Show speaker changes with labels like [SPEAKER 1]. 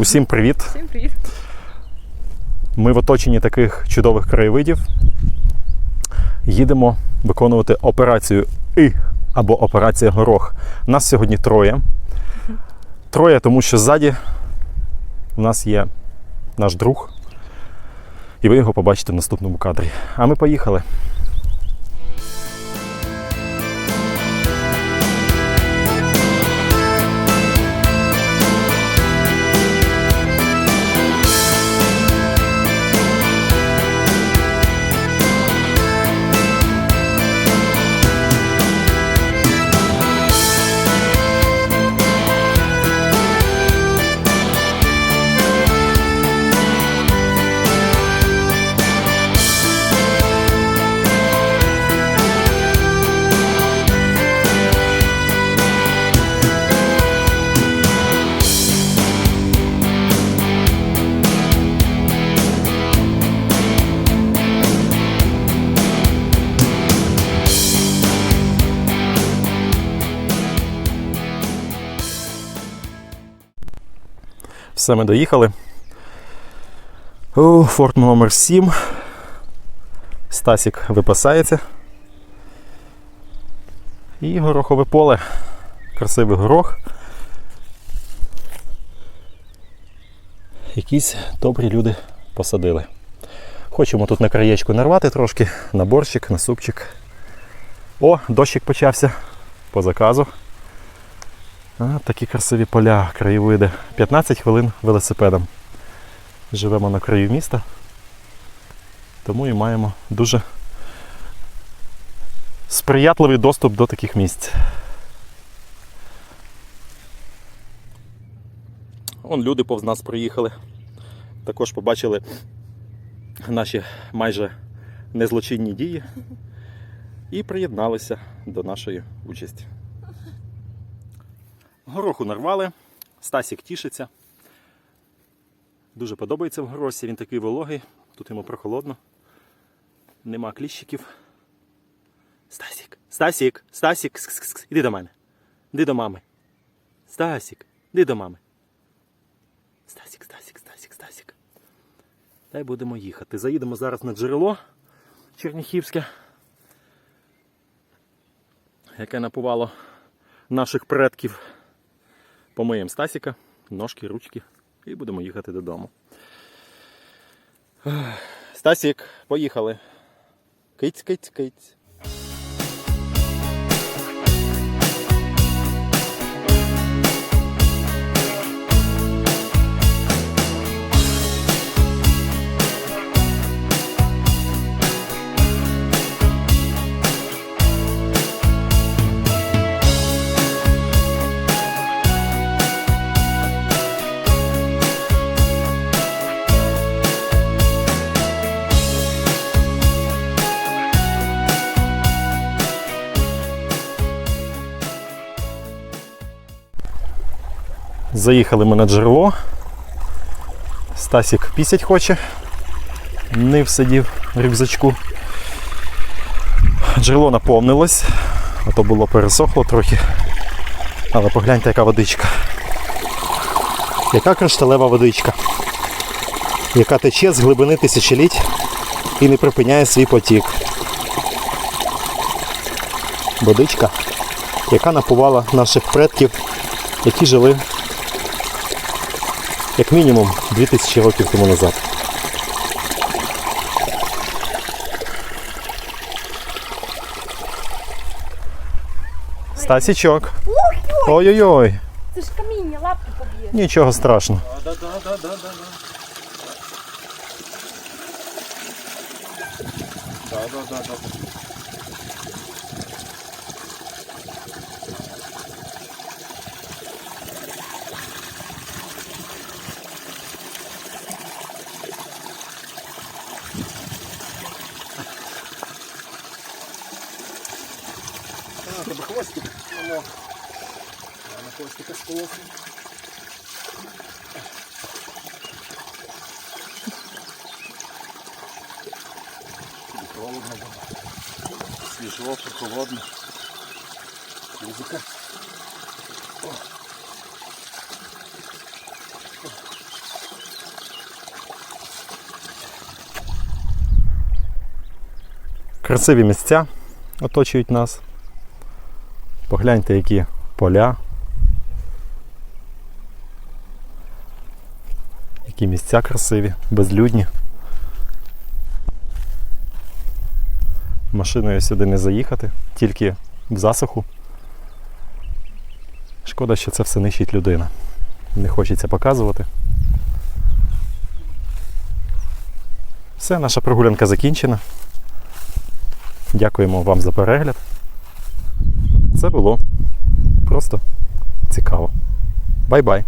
[SPEAKER 1] Усім привіт!
[SPEAKER 2] Всім привіт.
[SPEAKER 1] Ми в оточенні таких чудових краєвидів. Їдемо виконувати операцію І або операція Горох. Нас сьогодні троє. Троє, тому що ззаді у нас є наш друг, і ви його побачите в наступному кадрі. А ми поїхали. Все, ми доїхали. Форт номер 7. Стасік випасається. І горохове поле. Красивий горох. Якісь добрі люди посадили. Хочемо тут на краєчку нарвати трошки, на борщик, на супчик. О, дощик почався по заказу. А, такі красиві поля, краєвиди. 15 хвилин велосипедом. Живемо на краю міста, тому і маємо дуже сприятливий доступ до таких місць. Он люди повз нас приїхали. Також побачили наші майже незлочинні дії і приєдналися до нашої участі. Гороху нарвали, Стасік тішиться. Дуже подобається в горосі, він такий вологий, тут йому прохолодно. Нема кліщиків. Стасік, Стасік, Стасік, кс іди до мене. Іди до мами. Стасік, іди до мами. Стасік, Стасік, Стасік, Стасік. Дай будемо їхати. Заїдемо зараз на джерело Черніхівське, яке напувало наших предків. Помиємо Стасіка, ножки, ручки і будемо їхати додому. Стасік, поїхали. Киць, киць, киць. Заїхали ми на джерело. Стасік пісять хоче. Нив сидів в рюкзачку. Джерело наповнилось, а то було пересохло трохи. Але погляньте, яка водичка. Яка кришталева водичка, яка тече з глибини тисячоліть і не припиняє свій потік. Водичка, яка напувала наших предків, які жили як мінімум 2000 років тому назад. Стасічок. Ой-ой-ой,
[SPEAKER 2] Це ж каміння, лапки поб'є.
[SPEAKER 1] нічого страшного. Тебе хвостик. Воно. Я на хвостика сполохну. Холодно було. Свіжо, прохолодно. Музика. Красиві місця оточують нас. Погляньте, які поля. Які місця красиві, безлюдні. Машиною сюди не заїхати, тільки в засуху. Шкода, що це все нищить людина. Не хочеться показувати. Все, наша прогулянка закінчена. Дякуємо вам за перегляд. Це було просто цікаво. Бай-бай!